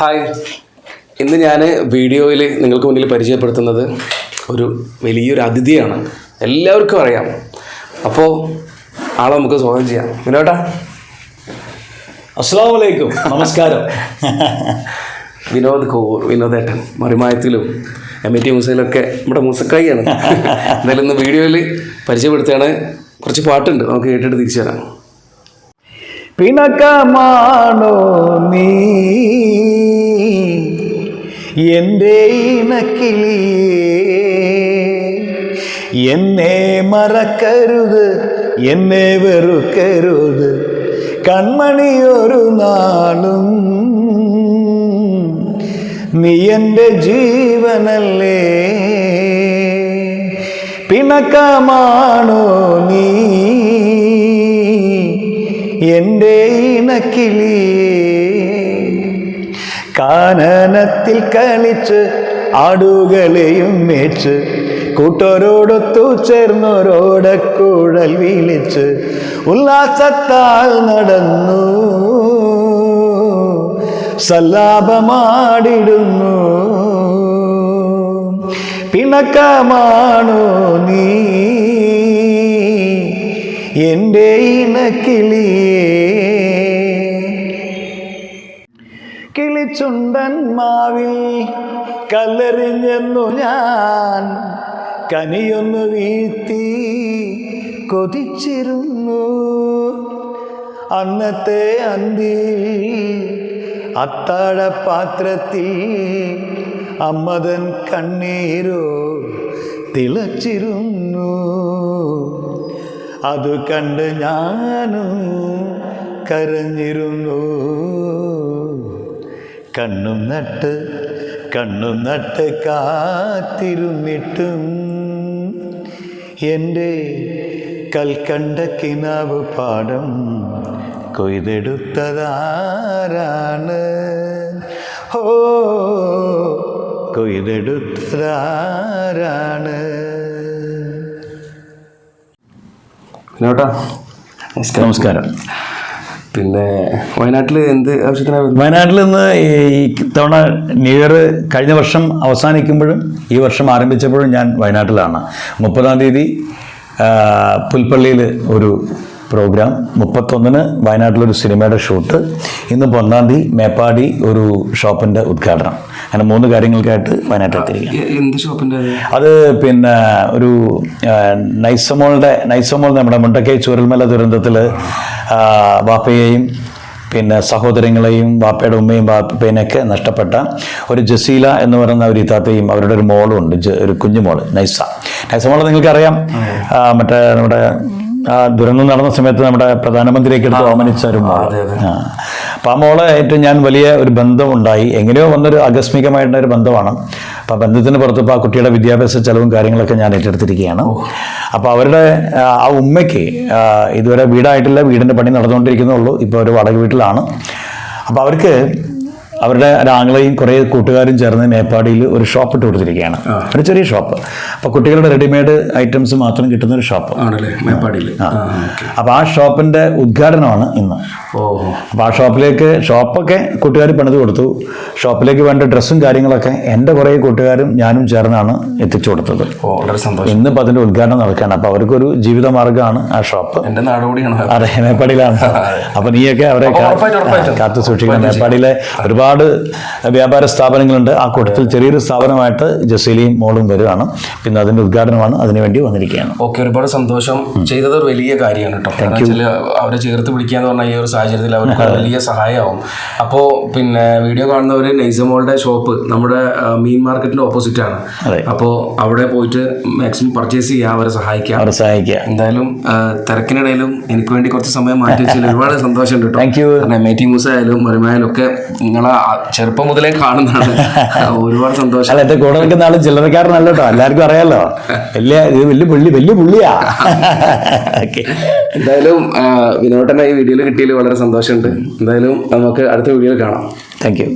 Hi. ഇന്ന് ഞാൻ വീഡിയോയിൽ നിങ്ങൾക്ക് മുന്നിൽ പരിചയപ്പെടുത്തുന്നത് ഒരു വലിയൊരു അതിഥിയാണ്. എല്ലാവർക്കും അറിയാം. അപ്പോൾ ആളെ നമുക്ക് സ്വാഗതം ചെയ്യാം. വിനോട്ടാ. അസ്സാം വലൈക്കും നമസ്കാരം. വിനോദ് കോവൂർ വിനോദേട്ടൻ മറിമായത്തിലും എം എ ടി മൂസയിലൊക്കെ നമ്മുടെ മൂസക്കായിയാണ് എന്തായാലും ഇന്ന് വീഡിയോയിൽ പരിചയപ്പെടുത്തുകയാണ്. കുറച്ച് പാട്ടുണ്ട്. നമുക്ക് കേട്ടിട്ട് തിരിച്ചു തരാം പിണക്കമാണോ നീ? എന്റെ ഇണക്കിളിയേ എന്നെ മറക്കരുത് എന്നെ വെറുക്കരുത്. കൺമണി ഒരു നാളും നീ എന്റെ ജീവനല്ലേ. പിണക്കമാണോ നീ? എന്റെ ഇണക്കിളിയേ കാനനത്തിൽ കളിച്ച് ആടുകളെയും മേച്ച് കൂട്ടോരോടൊത്തു ചേർന്നോരോടക്കൂടൽ വിളിച്ച് ഉല്ലാസത്താൽ നടന്നു. സല്ലാപമാടിടുന്നു. പിണക്കമാണോ നീ. എന്റെ ഇണക്കിളിയേ കിളിച്ചുണ്ടൻ മാവിൽ കല്ലെറിഞ്ഞെന്നു ഞാൻ കനിയൊന്നു വീഴ്ത്തി കൊതിച്ചിരുന്നു. അന്നത്തെ അന്തിയിൽ അത്താഴപാത്രത്തിൽ അമ്മതൻ കണ്ണീരോ തിളച്ചിരുന്നു. അത് കണ്ട് ഞാനും കരഞ്ഞിരുന്നു. കണ്ണും നട്ട് കണ്ണും നട്ട് കാത്തിരുന്നിട്ടും എന്റെ കൽക്കണ്ട കിനാവ് പാടം കൊയ്തെടുത്തതാരാണ്? ഓ കൊയ്തെടുത്തതാരാണ്? നമസ്കാരം. പിന്നെ വയനാട്ടിൽ എന്ത് ആവശ്യത്തിനാണ് വയനാട്ടിൽ നിന്ന് ഈ തവണ ന്യൂ ഇയർ കഴിഞ്ഞ വർഷം അവസാനിക്കുമ്പോഴും ഈ വർഷം ആരംഭിച്ചപ്പോഴും ഞാൻ വയനാട്ടിലാണ്. മുപ്പതാം തീയതി പുൽപ്പള്ളിയിൽ ഒരു പ്രോഗ്രാം മുപ്പത്തൊന്നിന് വയനാട്ടിലൊരു സിനിമയുടെ ഷൂട്ട്. ഇന്ന് ഒന്നാം തീയതി മേപ്പാടി ഒരു ഷോപ്പിന്റെ ഉദ്ഘാടനം. അങ്ങനെ മൂന്ന് കാര്യങ്ങൾക്കായിട്ട് വയനാട്ടിലെത്തിയിരിക്കുകയാണ് അത്? പിന്നെ ഒരു നൈസമോളുടെ നൈസമോൾ നമ്മുടെ മുണ്ടക്കൈ ചൂരൽമല ദുരന്തത്തിൽ വാപ്പയെയും പിന്നെ സഹോദരങ്ങളെയും വാപ്പയുടെ ഉമ്മയും വാപ്പേനെയൊക്കെ നഷ്ടപ്പെട്ട ഒരു ജസീല എന്ന് പറയുന്ന ഒരു ഇത്താത്തയും അവരുടെ ഒരു മോളും ഉണ്ട് ഒരു കുഞ്ഞു മോൾ നൈസ നൈസ മോളെ നിങ്ങൾക്കറിയാം മറ്റേ നമ്മുടെ ആ ദുരന്തം നടന്ന സമയത്ത് നമ്മുടെ പ്രധാനമന്ത്രിയൊക്കെ എടുത്ത് ഓമനിച്ച ഒരു മോൾ അപ്പം ആ മോളെ ആയിട്ട് ഞാൻ വലിയ ഒരു ബന്ധമുണ്ടായി. എങ്ങനെയോ വന്നൊരു ആകസ്മികമായിട്ടുള്ള ഒരു ബന്ധമാണ്. അപ്പം ആ ബന്ധത്തിന് പുറത്ത് ഇപ്പോൾ ആ കുട്ടിയുടെ വിദ്യാഭ്യാസ ചെലവും കാര്യങ്ങളൊക്കെ ഞാൻ ഏറ്റെടുത്തിരിക്കുകയാണ്. അപ്പോൾ അവരുടെ ആ, ആ ഉമ്മയ്ക്ക് ഇതുവരെ വീടായിട്ടില്ല വീടിന്റെ പണി നടന്നുകൊണ്ടിരിക്കുന്നുള്ളൂ ഇപ്പോൾ ഒരു വാടക വീട്ടിലാണ്. അപ്പോൾ അവർക്ക് അവരുടെ ഒരാങ്ങളെയും കുറേ കൂട്ടുകാരും ചേർന്ന് മേപ്പാടിയിൽ ഒരു ഷോപ്പ് ഇട്ട് കൊടുത്തിരിക്കുകയാണ്. ഒരു ചെറിയ ഷോപ്പ്. അപ്പോൾ കുട്ടികളുടെ റെഡിമെയ്ഡ് ഐറ്റംസ് മാത്രം കിട്ടുന്ന ഒരു ഷോപ്പ്. ആണല്ലേ? മേപ്പാടിയിൽ. അപ്പോൾ ആ ഷോപ്പിന്റെ ഉദ്ഘാടനമാണ് ഇന്ന്. ഓ അപ്പോൾ ആ ഷോപ്പിലേക്ക് ഷോപ്പൊക്കെ കൂട്ടുകാർ പണിത് കൊടുത്തു. ഷോപ്പിലേക്ക് വേണ്ട ഡ്രസ്സും കാര്യങ്ങളൊക്കെ എന്റെ കുറേ കൂട്ടുകാരും ഞാനും ചേർന്നാണ് എത്തിച്ചു കൊടുത്തത്. ഇന്ന് ഇപ്പൊ ഇന്നിപ്പോൾ അതിന്റെ ഉദ്ഘാടനം നടക്കുകയാണ്. അപ്പോൾ അവർക്കൊരു ജീവിത മാർഗമാണ് ആ ഷോപ്പ്. എന്റെ നാടകൂടിയാണ് അതെ മേപ്പാടിയിലാണ്. അപ്പോൾ നീയൊക്കെ അവരെ. കാത്തു സൂക്ഷിക്കണം. മേപ്പാടിയിലെ ഒരുപാട് വ്യാപാര സ്ഥാപനങ്ങളുണ്ട്. ആ കൂട്ടത്തിൽ ചെറിയൊരു സ്ഥാപനമായിട്ട് ജസീലിയും മോളും വരുവാണ്. പിന്നെ അതിന്റെ ഉദ്ഘാടനമാണ് അതിനുവേണ്ടി വന്നിരിക്കുകയാണ്. ഓക്കെ ഒരുപാട് സന്തോഷം. ചെയ്തത് ഒരു വലിയ കാര്യമാണ് കേട്ടോ. കാരണം വെച്ചാൽ അവരെ ചേർത്ത് പിടിക്കാന്ന് പറഞ്ഞാൽ ഈ ഒരു സാഹചര്യത്തിൽ അവർക്ക് വലിയ സഹായമാവും. അപ്പോ പിന്നെ വീഡിയോ കാണുന്നവര് നൈസമോളുടെ ഷോപ്പ് നമ്മുടെ മീൻ മാർക്കറ്റിന്റെ ഓപ്പോസിറ്റ് ആണ്. അപ്പോ അപ്പോൾ അവിടെ പോയിട്ട് മാക്സിമം പർച്ചേസ് ചെയ്യാൻ അവരെ സഹായിക്കാം. അവരെ സഹായിക്കാം. എന്തായാലും തിരക്കിനിടയിലും എനിക്ക് വേണ്ടി കുറച്ച് സമയം മാറ്റി വെച്ചാൽ ഒരുപാട് സന്തോഷമുണ്ട് കേട്ടോ. താങ്ക് യു മേറ്റി മൂസ ആയാലും മറിമായാലും ഒക്കെ നിങ്ങളെ ചെറുപ്പം മുതലേ കാണുന്നതാണ്. ഒരുപാട് സന്തോഷം. അല്ല എന്റെ കൂടെ നിൽക്കുന്ന ആൾ ചില്ലറക്കാരനല്ല കേട്ടോ എല്ലാവർക്കും അറിയാലോ. വലിയ ഇത് വലിയ പുള്ളി വലിയ പുള്ളിയാ. എന്തായാലും വിനോദന ഈ വീഡിയോയിൽ കിട്ടിയതിൽ വളരെ സന്തോഷമുണ്ട്. എന്തായാലും നമുക്ക് അടുത്ത വീഡിയോയിൽ കാണാം. Thank you